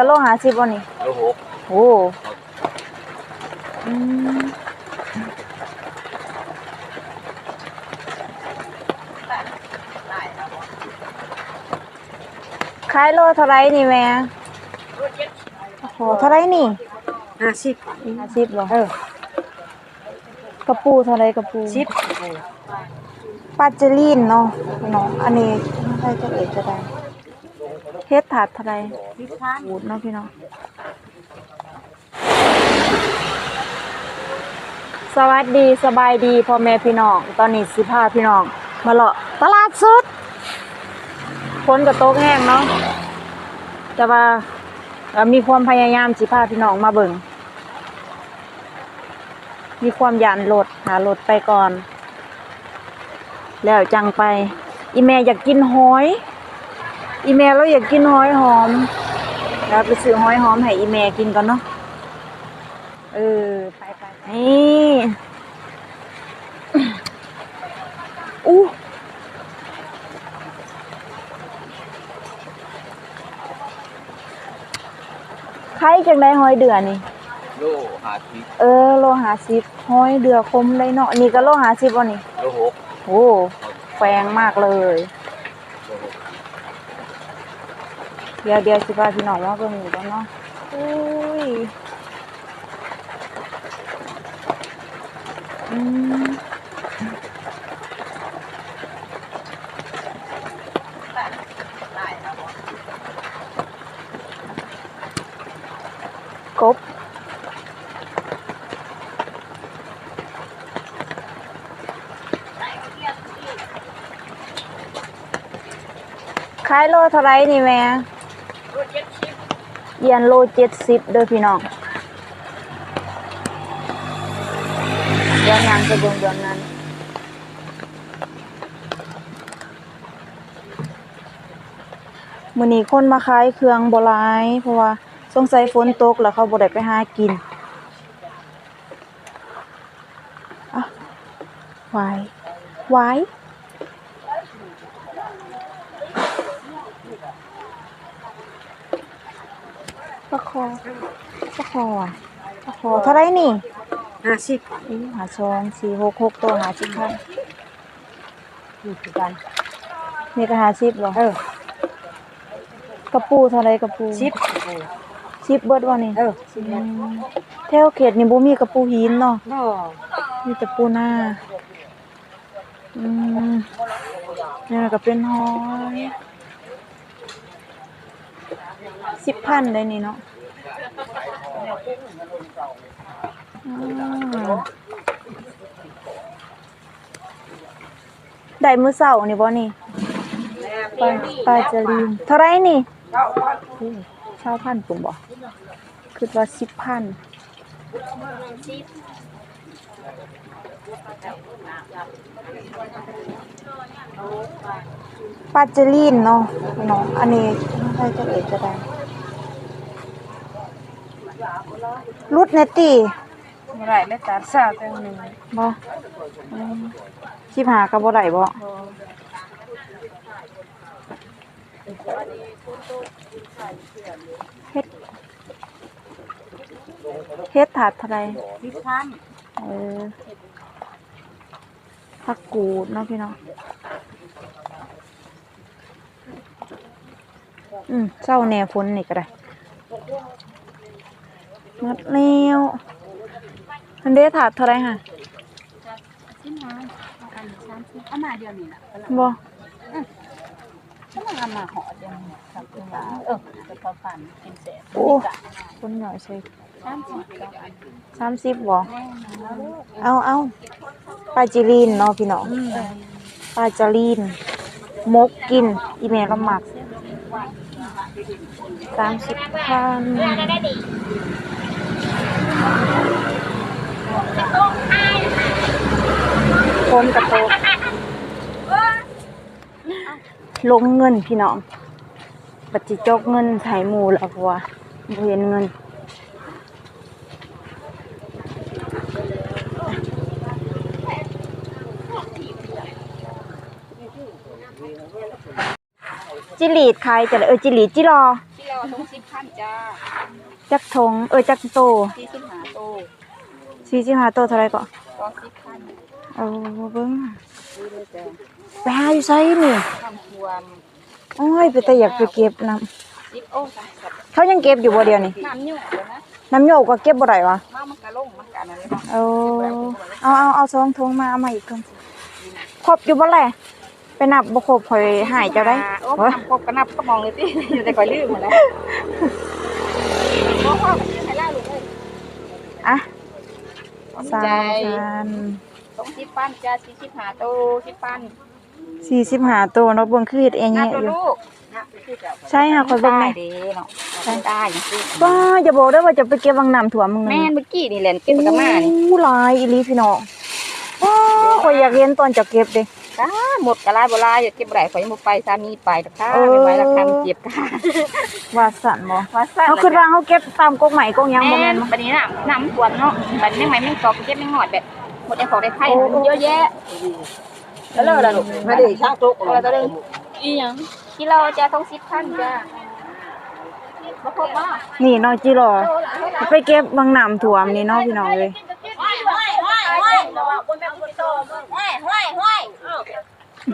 ก็โลหาสิบวันนี่โลหกโอ้อืมขายโลเท่าไรนี่แม่โอ้โหเท่าไรนี่ห้าสิบห้าสิบเหรอเออกระปูเท่าไรกระปูสิบปลาเจลีนเนาะพี่น้องอันนี้ไม่ใช่จะเอกจะได้ เฮ็ดถาดเท่าไรสิบพันบูดเนาะพี่น้องสวัสดีสบายดีพ่อแม่พี่น้อง ตอนนี้สิพาพี่น้อง มาเลาะตลาดสดฝนกับโต๊กแห้งเนาะแต่ว่าเอ่อมีความพยายามสิพาพี่น้องมาเบิ่งมีความยันรถหารถไปก่อน แล้วจังไป อีแม่อยากกินหอย อีแม่เราอยากกินหอยหอมเราไปซื้อหอยหอมให้อีแม่กินก่อนเนาะเออไปไปนี่อู้ใครจังได้หอยเดือนี่โลหาสิบเออโลหาสิบหอยเดือคมได้เนาะนี่ก็โลหาสิบวะนี่โลหกโอ้แพงมากเลย โลหก เดี๋ยวเดี๋ยวสิพาพี่น้องว่าเบิ่งอยู่บ้างเนาะอุ้ยอืมกบขายโลเท่าไรนี่แม่ เยียนโลเจ็ดสิบเด้อพี่น้องเดี๋ยวนางจะเบิ่งเดือนนั้นมื้อนี้คนมาขายเครื่องบ่หลาย เพราะว่าสงสัยฝนตกแล้วเขาบ่ได้ไปหากินอะไว้ไว้ปลาคอ ปลาคออะปลาคอเท่าไรนี่ห้าสิบอีหาซองสี่หกหกตัวหาสิบพันนี่คือกันนี่ก็หาสิบเหรอเออกระปูเท่าไรกระปูสิบสิบเบิดวะนี่เออสิบอืมแถวเขตนี่บ่มีกระปูหินเนาะบ่มีแต่ปูหน้าอืมนี่ก็เป็นหอยสิบพันได้นี่เนาะอืม ได้มือเสาร์นี่บ่นี่ปลาปลาจารีนเท่าไรนี่เช่าพันปุ่มบ่คือว่าสิบพันปลาเจลีนเนาะพี่น้องอันนี้ไม่ใช่จะเอกจะได้ รุดเนตตี้บ่ได้แล้วตัดสาวจังหนึ่งบ่อืมชิบหากับบ่ได้บ่เฮ็ดเฮ็ดถาดเท่าไหรสิบพันเออผักกูดเนาะพี่น้องอืมเศร้าแน่ฝนนี่ก็ได้ หมดแล้วอันเดถาดเท่าไหรฮะสิบห้าเอากันสามสิบเอามาเดียวนี่ล่ะบ่ถ้ามันเอามาห่อเดียวนี่สามสิบบาทเออไปเข้าฝันกินเสร็จโอ้คนหน่อยใช่สามสิบสองอันสามสิบบ่แน่นอนลูกเอาเอาปลาจิลีนเนาะพี่น้องปลาจาลีนมกกิน อีเมลก็หมักสามสิบพัน โคมกระโตกลงเงินพี่น้องปัจจิจกเงินไถหมูแล้วเพราะว่าบ่เห็นเงินจิลีดขายจะเออจิลีดจิรอที่โลทงสิบพันจ้า จักทงเออจักโตสี่สิบห้าโตสี่สิบห้าโตเท่าไหรก็ก็สิบพันเอาเบิ้งซื้อเลยจ้ะไปหาอยู่ไสนี่ทำควมโอ้ยไปแต่อยากไปเก็บน้สิบโอ้สามสิบำเขายังเก็บอยู่บ่เดียวนี่น้ำยุ่งเลยนะน้ำโยกก็เก็บบ่ได้วะมามันกระลงมันกันอะไรบ้างเอาเอาเอาเอาซองทงมาเอามาอีกคนครบอยู่บ่แหละไปนับบ่ครบข่อยหายเจ้าได้โอ้เฮ้ยทำครบก็นับก็มองเลยสิอยู่แต่ก่อนลืมหมดแล้ว พ่อพ่อมันให้ล่าลูกเลยอะสาสามมพันสองสิบปันจ้าสี่สิบห้าโตสิบปันสี่สิบห้าตัวเนาะเบิ่งคือเฮ็ดเองนัแยะบตัวอยู่ ลูกใช่ค่ะคนเบิ่งไหมได้เด้เนาะได้อย่างนี้ว้าอย่าบอกได้ว่าจะไปเก็บวังน้ำถั่วมึงแม่นเมื่อกี้นี่แหละเก็บกับมานี่ อู้หลายอีหลีพี่น้องว้าข่อยอยากเห็นตอนจะเก็บเด้ จ้าหมดกะลายบ่ลายอย่าเก็บบ่ได้ข่อยยังบ่ไปสามีไปดอกค่ะเออไม่ไหวแล้วคันเจ็บค่ะว่าสั่นบ่ว่าซ่าเขาคิดว่าเขาเก็บตามกกใหม่กกหยังบ่แม่แม่นนบ่บัดนี้น่ะน้ำท่วมเนาะบัดนี้ไม่แม่งตอกเก็บไม่งอดแบบหมดได้ของได้ไผ่มันเยอะแยะแล้วเลยล่ะลูกไม่ได้ช่างโต๊ะเออตัวนึงอีหยังกิโลจะต้อง10พันจ้าบ่ครบบ่นี่เนาะจิรอโตละเท่าไหร่ไปเก็บวังน้ำถั่วมนี่เนาะพี่น้องเ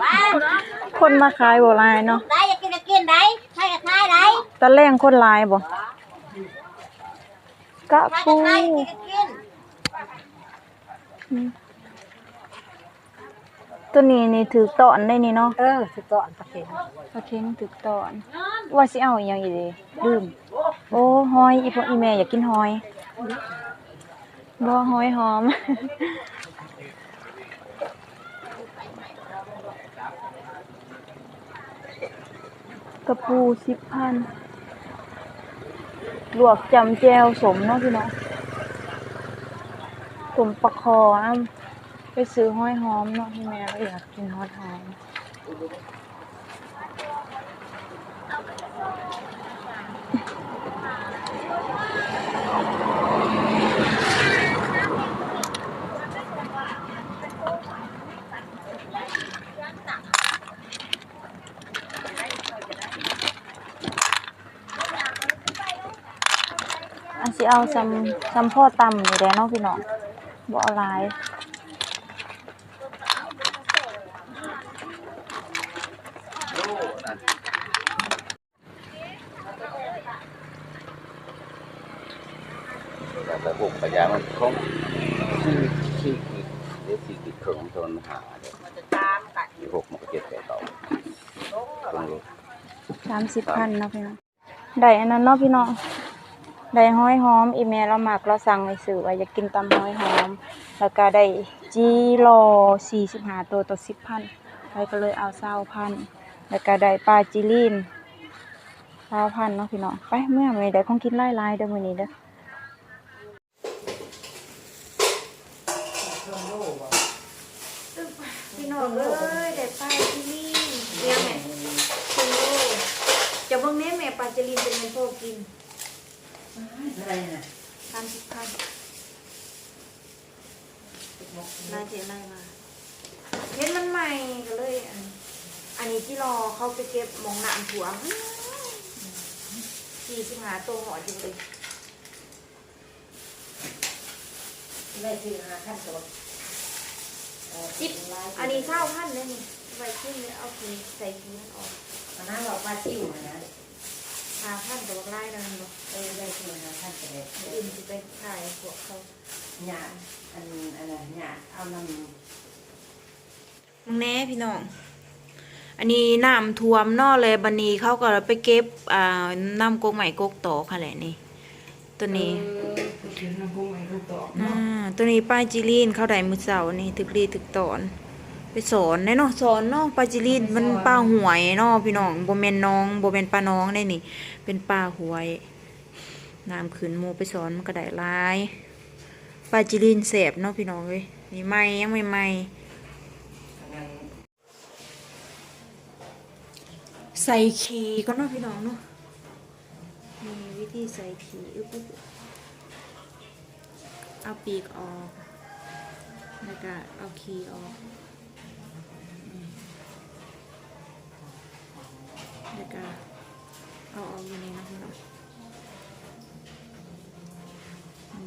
อ้ยคนมาขายบ่หลายเนาะได้อยากกินก็กินได้ให้ก็ทายได้ตะแรงคนหลายบ่กะถ้าปูจะทายอยากกินก็กินตัวนี้นี่ถือตอนได้นี่เนาะเออสิต่ออันตะเข็งปลาเค็งถือตอน ว่าสิเอาอีหยังอีเด้ลืมโอ้หอยอีพ่ออีแม่อยากกินหอยบ่หอยหอม กระปูสิบพันลวกจำแจวสมเนาะพี่น้องสมปลาคอนะไปซื้อห้อยหอมเนาะพี่แม่ก็อยากกินหอยหอม เอาซัมซัมพ่อตำนี่แหละเนาะพี่น้องบ่เอาหลายแต่พวกปัญญามันคงชื่อชื่อคือเดี๋ยวสี่กิดเครื่องทนหาเดี๋ยวที่หกมันก็เจ็ดแปดต่อตรงนี้สามสิบพันเนาะพี่น้องได้อันนั้นเนาะพี่น้อง ได้ห้อยหอม อีเมลเราหมักเราสั่งไว้ซื้อว่าอยากกินตำห้อยหอม แล้วก็ได้จีโลสี่สิบห้าตัวต่อสิบพันไปก็เลยเอาเศร้าพันแล้วก็ได้ปลาจิลีนเศร้าพันเนาะพี่น้องไปเมื่อไม่ได้ของกินไล่ไลายๆเด้อมื้อนี้เด้อพี่น้องเอ้ยได้ปลาจิลีนเรียงไหมจะเบิ่งแม่แม่ปลาจลินเป็นเงินพ่อกิน อะไรน่ะสามสิบพันนายเสียนายมาเห็นมันใหม่ก็เลย อันนี้ที่รอเขาไปเก็บมองหน้ำถั่วสี่สิบหาตัวหอจริงเลยได้ซื้อหาขั้นตัวสิบอันนี้เช่าพันเลยนี่ไว้ขึ้นเลยเอาขีใส่ขีมันออกตอนนั้นเราปลาจิ้วนะ หาพันตัวไล่แล้วมันบอกเออได้ซื้อหาขั้นตัวเลยอื่นจะไปขายพวกเขาหยาอันอันนั้นหยาเอาน้ำมึงแน่พี่น้อง อันนี้น้ำท่วมเนอเลยบันนี้เขาก็ไปเก็บอ่าน้ำกกใหม่กกโตอค่ะแหละนี่ตัวนี้อ่าตัวนี้ป้ายจิลีนเขาได้มือเสานี่ถึกรีถึกตอน ไปสอนแน่เนาะสอนนาะปลาจิลีนมันปลาหวยเนาะพี่น้องโบเมนน้องโบเมนปลาน้องได้นี่ เป็นปลาหวยน้ำขืนหมูไปสอนมันก็ได้ลายปลาจิลีนแสบเนาะพี่น้องเว้ยนี่ไม่ยังไม่ไม่ใส่ขีก็เนาะพี่น้องเนาะมีวิธีใส่ขีอึ๊บอึ๊บเอาปีกออกแล้วก็เอาขีออก กาเอาเอาอยู่นี่นะพี่น้อง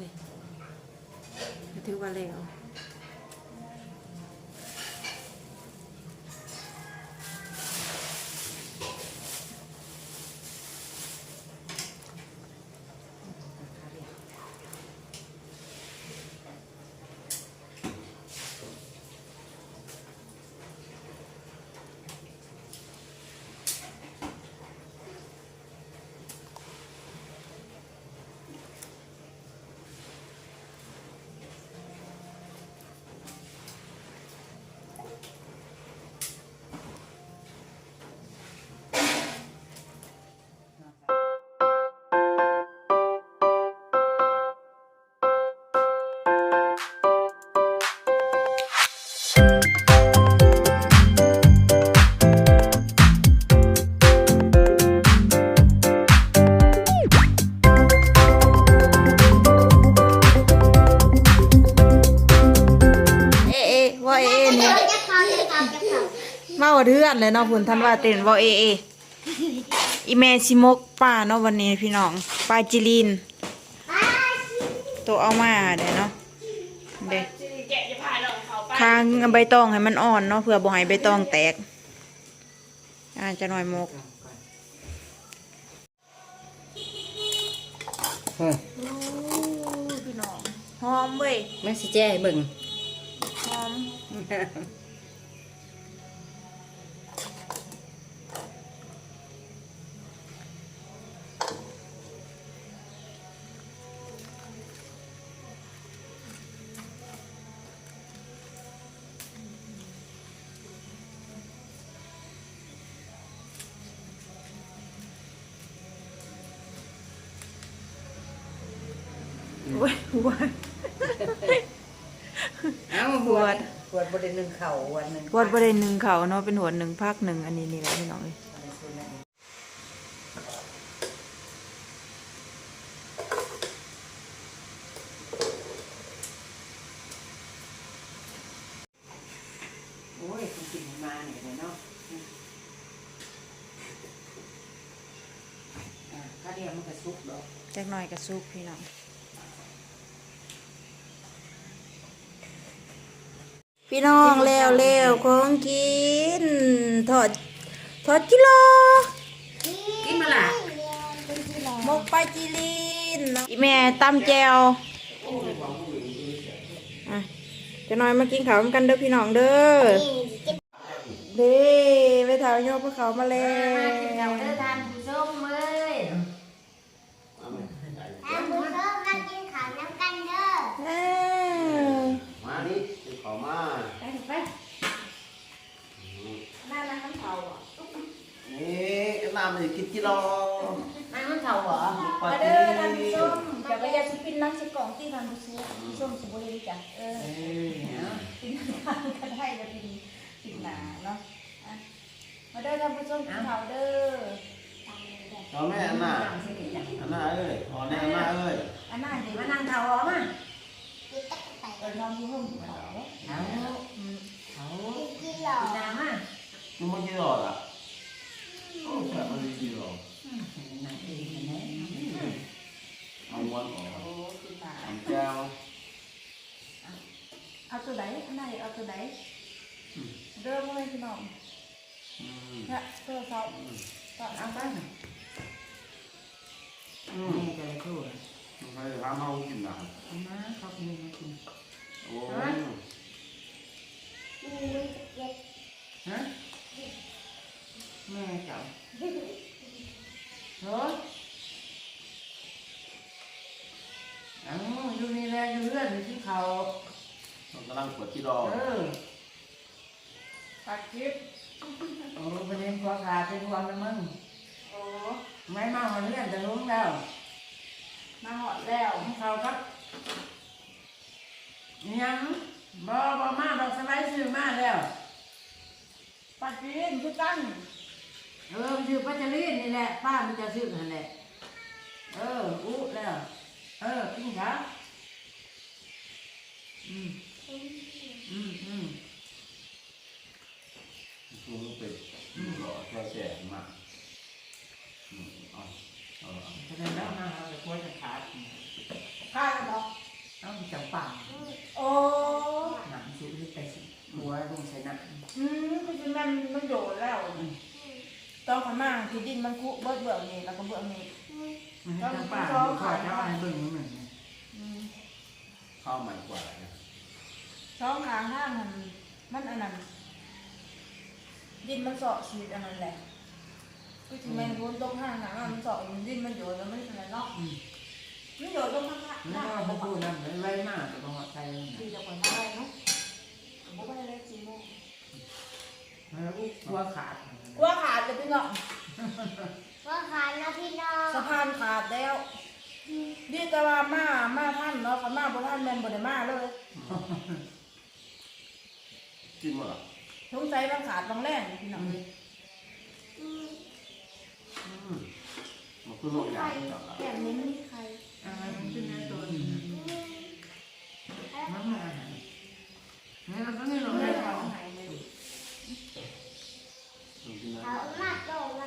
นี่ก็ถือว่าแล้ว เทือนเลยเนาะพุ่นท่านว่าเต้นว่าเอเอะอีแม่ชิมกป้าเนาะวันนี้พี่น้องปลาจิลินตัวเอามาเดี๋ยเนาะเด้คางใบตองให้มันอ่อนเนาะเพื่อบ่ให้ใบตองแตกอ่าจะหน่อยมกโอ้พี่น้องหอมเว้ยไม่สิแจ้ให้เบิ่งหอม เว้ยวันเอ้าปวดปวดบ่ได้นึ่งข้าววันหนึงวดประเด็นหนึ่งเขาเนาะเป็นหัวหนึ่งภาคหนึ่งอันนี้นี่แหละพี่น้องเอ้ยโอ้ยคุณกินมาเนี่ยเนาะอ่าข้าวเดียวมันก็สุกดอกจักหน่อยกระซุกพี่น้อง พี่น้องแล้วแล้วของกินทอดทอดกิโลกินมาล่ะมกปลาจิลินเนาะอีแม่ตำแจวอะจะหน่อยมากินข้าวนำกันเด้อพี่น้องเด้อเด้ไปถาวโยกพวกเขามาแล้วเจ้าเด้อทานผู้ชมเอ้ยเอ้ามาดิขอมา ไปไปนั่นนั่นน้ำเผาอะนี่น้ำมันจะกินกิโลนั่นน้ำเผาเหรอมาเด้อท่านผู้ชมเดี๋ยวไปยาสิปินน้ำสิกล่องที่ท่านผู้ชมผู้ชมสิบ่ได้จ้ะเออปินน้ำก็ได้จะปินปินหนาเนาะอะมาเด้อท่านผู้ชมกินข้าวเด้อขอแม่อันน่ะอันน่ะเอ้ยขอแน่อันน่ะเอ้ยอันนั้นเดี๋ยวมามานั่นั่งงเผาเหรอมาเดินนอนที่ห้องกินข้าวเอาอืมเอา กินน้ำอะมึงไม่กินหรอกอะโอ้แซ่บมันดีกินหรอกนั่งเองนะเอาม้วนออกโอ้กินหนาทำแก้วเอาตัวไหนอันไหนเอาตัวไหนเริ่มเลยพี่น้องอืมเนี่ยตัวเขาตอนเอาไปอืมแม่จะไปพูดมันไปทำเอากินนะเอามาเขากินมากินโอ้ ฮะแม่เจ้าเฮ้ยเอ้าอยู่นี่แหละอยู่เรื่อนอยู่ที่เขามันกำลังปวดที่รอเออปัดคลิปโอ้ประเด็นความขาดเป็นความละมึงโอ้ไม่มาหอนเลื่อนจะลุ้งแล้ว มาหอดแล้วของเขาครับยัง บอบอมาดอกสไลซ์ซื้อมาแล้วปัดจีนคือตั้งเออมันซื้อปัจจรีนนี่แหละ ป้ามันจะซื้อนั่นแหละ เอออู้แล้ว เออกินขาอืมอืมอืมช่วงเป็นหล่อแค่แกมากอืมเอาเอาเอาแสงแล้วนะเราจะควรจะขาดขาดหรอต้องจังปังโอ้ มคือจะมันมันโดดแล้วตอนขม่างที่ดินมันคุเบิดเบื้องนี้แล้วก็เบื้องนี้มันให้ทางป้าดูข้อเจ้าให้เบิ่งนิดหนึ่งนะข้าวใหม่กว่าเนี่ยช่องทางห้างมันมันอันนั้นดินมันเสาะชีวิตอันนั้นแหละคือที่แมงวนตรงห้างหนังมันเสาะอยู่ดินมันโดดแล้วมันอะไรเนาะมันโดดตรงข้างๆแล้วก็มาพูดนั่นไว้มากแต่ต้องใจดีจากคนอะไรเนาะ ผมก็ไปเลยจีโมแล้วอุ๊กลัวขาดกลัว่าขาดเลยพี่น้องว่าขายนะพี่น้องสะพานขาดแล้วดีแต่ว่ามามาท่านเนาะคันมาบ่ท่านแม่นบ่ได้มาเลยกินมั้งเหรอสงสัยมันขาดบางแรงพี่น้องเลยมันคือโรคยาที่ต่อแบบนี้ไม่มีใครอะไรมันขึ้นในตัวนี้มันมาเนี่ยเราต้องนี่เราได้เราคือที่นั่นเอามาโตมาหน่อยค่ะพี่